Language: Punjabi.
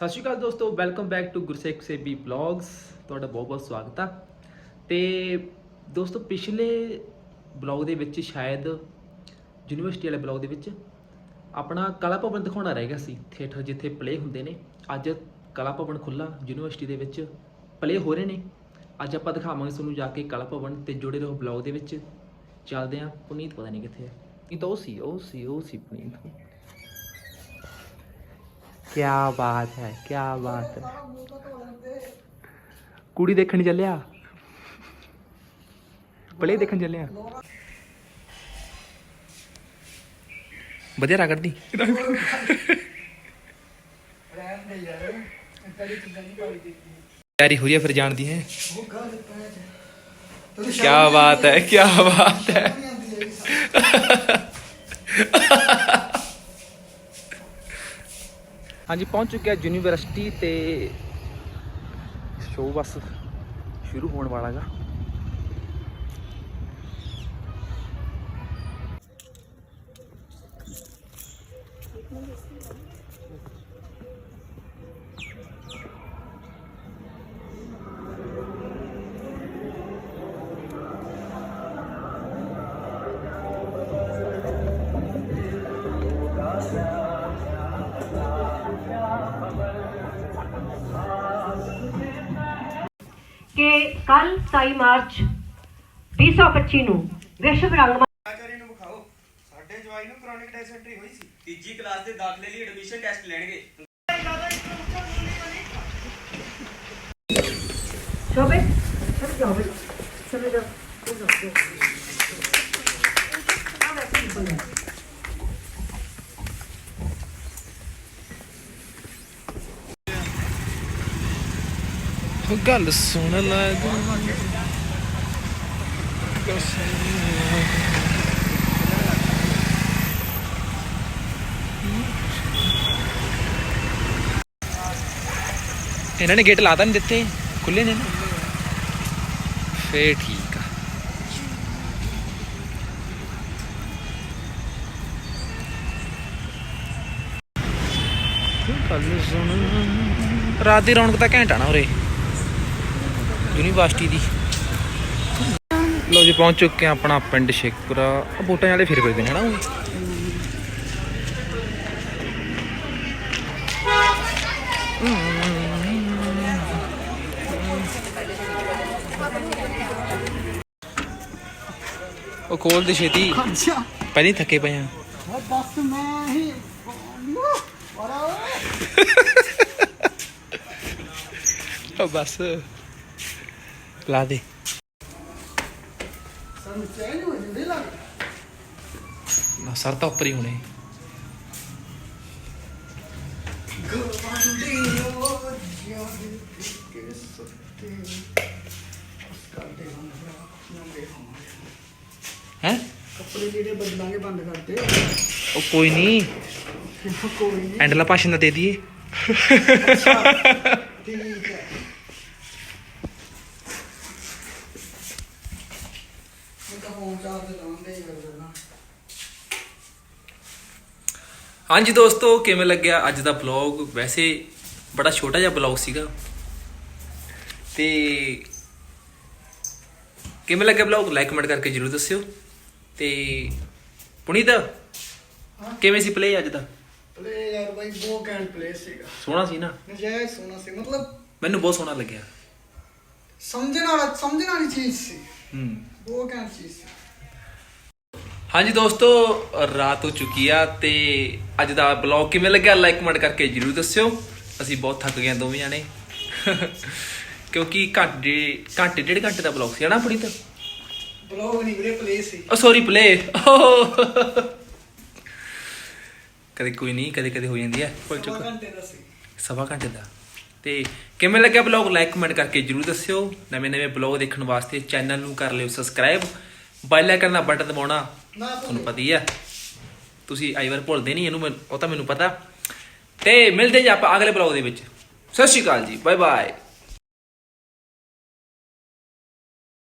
ਸਤਿ ਸ਼੍ਰੀ ਅਕਾਲ ਦੋਸਤੋ welcome back to Gursekh Sebi vlogs ਤੁਹਾਡਾ ਬਹੁਤ ਬਹੁਤ ਸਵਾਗਤ ਆ। ਤੇ ਦੋਸਤੋ, ਪਿਛਲੇ ਬਲੌਗ ਦੇ ਵਿੱਚ ਸ਼ਾਇਦ, ਯੂਨੀਵਰਸਿਟੀ ਵਾਲੇ ਬਲੌਗ ਦੇ ਵਿੱਚ ਆਪਣਾ ਕਲਾ ਭਵਨ ਦਿਖਾਉਣਾ ਰਹਿ ਗਿਆ ਸੀ ਥੀਏਟਰ ਜਿੱਥੇ ਪਲੇ ਹੁੰਦੇ ਨੇ। ਅੱਜ ਕਲਾ ਭਵਨ ਖੁੱਲਾ ਯੂਨੀਵਰਸਿਟੀ ਦੇ ਵਿੱਚ ਪਲੇ ਹੋ ਰਹੇ ਨੇ। ਅੱਜ ਆਪਾਂ ਦਿਖਾਵਾਂਗੇ ਤੁਹਾਨੂੰ ਜਾ ਕੇ ਕਲਾ ਭਵਨ ਤੇ ਜੁੜੇ ਰਹੋ ਬਲੌਗ ਦੇ ਵਿੱਚ। ਚੱਲਦੇ ਆਂ ਪੁਨੀਤ ਪਤਾ ਨਹੀਂ ਕਿੱਥੇ ਹੈ। ਇਹ ਤਾਂ ਉਹ ਸੀ ਉਹ ਸੀ ਉਹ ਸੀ ਪੁਨੀਤ। ਕੀ ਬਾਤ ਹੈ ਕੀ ਬਾਤ ਹੈ। ਕੁੜੀ ਦੇਖਣ ਚੱਲਿਆ? ਪਲੇ ਦੇਖਣ ਚੱਲਿਆ? ਵਧੀਆ ਰਗੜਦੀ। ਤਿਆਰੀ ਹੋ ਰਹੀ ਹੈ ਫਿਰ ਜਾਣਦੀ ਹੈ? ਕੀ ਬਾਤ ਹੈ ਕੀ ਬਾਤ ਹੈ। ਹਾਂਜੀ ਪਹੁੰਚ ਚੁੱਕਿਆ ਯੂਨੀਵਰਸਿਟੀ ਤੇ ਸ਼ੋਅ ਬਸ ਸ਼ੁਰੂ ਹੋਣ ਵਾਲਾ ਹੈਗਾ ਕੱਲ 27 ਮਾਰਚ 2025 ਨੂੰ ਵਿਸ਼ਵ ਰੰਗ ਆਚਾਰੀ ਨੂੰ ਵਿਖਾਓ। ਸਾਡੇ ਜਵਾਈ ਨੂੰ ਕ੍ਰੋਨਿਕ ਡਾਇਸੈਂਟਰੀ ਹੋਈ ਸੀ। ਤੀਜੀ ਕਲਾਸ ਦੇ ਦਾਖਲੇ ਲਈ ਐਡਮਿਸ਼ਨ ਟੈਸਟ ਲੈਣਗੇ। ਸ਼ੋਭੇ ਚਲ ਜਾਓ ਬਈ ਚਲੇ ਜਾਓ ਗੱਲ ਸੁਣ ਲੈ ਲੱਗ ਇਹਨਾਂ ਨੇ ਗੇਟ ਲਾਤਾ ਨਹੀਂ ਦਿੱਤੇ ਖੁੱਲੇ ਨੇ ਨਾ? ਫੇਰ ਠੀਕ ਆ। ਗੱਲ ਸੁਣ। ਰਾਤ ਦੀ ਰੌਣਕ ਤਾਂ ਘੈਂਟ ਆ ਨਾ ਉਰੇ। ਯੂਨੀਵਰਸਿਟੀ ਦੀ। ਲੋ ਜੀ ਪਹੁੰਚ ਚੁੱਕੇ ਆ ਆਪਣਾ ਪਿੰਡ ਸ਼ੇਖਪੁਰਾ। ਆ ਬੋਟਾਂ ਵਾਲੇ ਫਿਰ ਫਿਰਦੇ ਨੇ ਹਨਾ ਉਹ ਕੋਲ ਦੀ ਛੇਤੀ। ਪਹਿਲਾਂ ਥੱਕੇ ਪਏ ਆ। ਬਸ ਮੈਂ ਹੀ ਉਹ ਬਸ। ਲਾ ਦੇ ਸਾਨੂੰ ਚੈਨ ਹੋ ਜਾਂਦੇ ਲੱਗ ਨਾ ਸਰ ਤਾਂ ਉੱਪਰ ਹੀ ਹੋਣੇ ਹੈ ਕੱਪੜੇ ਜਿਹੜੇ ਬਦਲਾਂਗੇ ਬੰਦ ਕਰਦੇ ਉਹ ਕੋਈ ਨਹੀਂ। ਕੋਈ ਨਹੀਂ। ਐਂਡਲਾ ਭਾਸ਼ਣ ਦਾ ਦੇ ਦਈਏ। ਠੀਕ ਹੈ ਮੈਂ ਤਾਂ ਫੋਨ ਚਾਰਜ ਲਾਉਂਦੇ ਹਾਂਜੀ ਦੋਸਤੋ ਕਿਵੇਂ ਲੱਗਿਆ ਅੱਜ ਦਾ ਬਲੌਗ ਵੈਸੇ ਬੜਾ ਛੋਟਾ ਜਿਹਾ ਬਲੌਗ ਸੀਗਾ। ਤੇ ਕਿਵੇਂ ਲੱਗਿਆ ਬਲੌਗ ਲਾਈਕ ਕਮੈਂਟ ਕਰਕੇ ਜਰੂਰ ਦੱਸਿਓ। ਤੇ ਪੁਨੀਤ ਕਿਵੇਂ ਸੀ ਪਲੇ ਅੱਜ ਦਾ? ਪਲੇ ਯਾਰ ਬਾਈ ਬਹੁਤ ਕੈਂਟ ਪਲੇ ਸੀਗਾ। ਸੋਹਣਾ ਸੀ ਨਾ? ਨਜਾਇਜ਼ ਸੋਨਾ ਸੀ। ਮਤਲਬ ਮੈਨੂੰ ਬਹੁਤ ਸੋਹਣਾ ਲੱਗਿਆ। ਸਮਝਣ ਵਾਲਾ ਸਮਝਣ ਵਾਲੀ ਚੀਜ਼ ਸੀ। ਹੂੰ। ਬਹੁਤ ਕੈਂਟ ਚੀਜ਼ ਸੀ। ਹਾਂਜੀ ਦੋਸਤੋ ਰਾਤ ਹੋ ਚੁੱਕੀ ਆ ਤੇ ਅੱਜ ਦਾ ਬਲੌਗ ਕਿਵੇਂ ਲੱਗਿਆ ਲਾਈਕ ਕਮੈਂਟ ਕਰਕੇ ਜਰੂਰ ਦੱਸਿਓ। ਅਸੀਂ ਬਹੁਤ ਥੱਕ ਗਏ ਦੋਵੇਂ ਜਾਣੇ। ਕਿਉਂਕਿ ਘੰਟੇ ਘੰਟੇ ਡੇਢ ਘੰਟੇ ਦਾ ਬਲੌਗ ਸੀ ਹਨਾ ਪੁਨੀਤ? ਬਲੌਗ ਨਹੀਂ ਵੀਰੇ ਪਲੇ ਸੀ। ਓ ਸੌਰੀ ਪਲੇ ਕਦੇ ਕੋਈ ਨਹੀਂ ਕਦੇ ਕਦੇ ਹੋ ਜਾਂਦੀ ਹੈ ਭੁੱਲ ਸਵਾ ਚੁੱਕਾ ਘੰਟੇ ਦਾ ਸੀ। ਸਵਾ ਘੰਟੇ ਦਾ। ਤੇ ਕਿਵੇਂ ਲੱਗਿਆ ਬਲੌਗ ਲਾਈਕ ਕਮੈਂਟ ਕਰਕੇ ਜਰੂਰ ਦੱਸਿਓ। ਨਵੇਂ ਨਵੇਂ ਬਲੌਗ ਦੇਖਣ ਵਾਸਤੇ ਚੈਨਲ ਨੂੰ ਕਰ ਲਿਓ ਸਬਸਕ੍ਰਾਈਬ ਬੈਲ ਆਈਕਨ ਦਾ ਬਟਨ ਦਬਾਉਣਾ ਤੁਹਾਨੂੰ ਪਤਾ ਹੀ ਆ। ਤੁਸੀਂ ਆਈ ਵਾਰ ਭੁੱਲਦੇ ਨਹੀਂ ਇਹਨੂੰ ਉਹ ਤਾਂ ਮੈਨੂੰ ਪਤਾ। ਤੇ ਮਿਲਦੇ ਜੀ ਆਪਾਂ ਅਗਲੇ ਬਲੌਗ ਦੇ ਵਿੱਚ। ਸਤਿ ਸ਼੍ਰੀ ਅਕਾਲ ਜੀ। Bye bye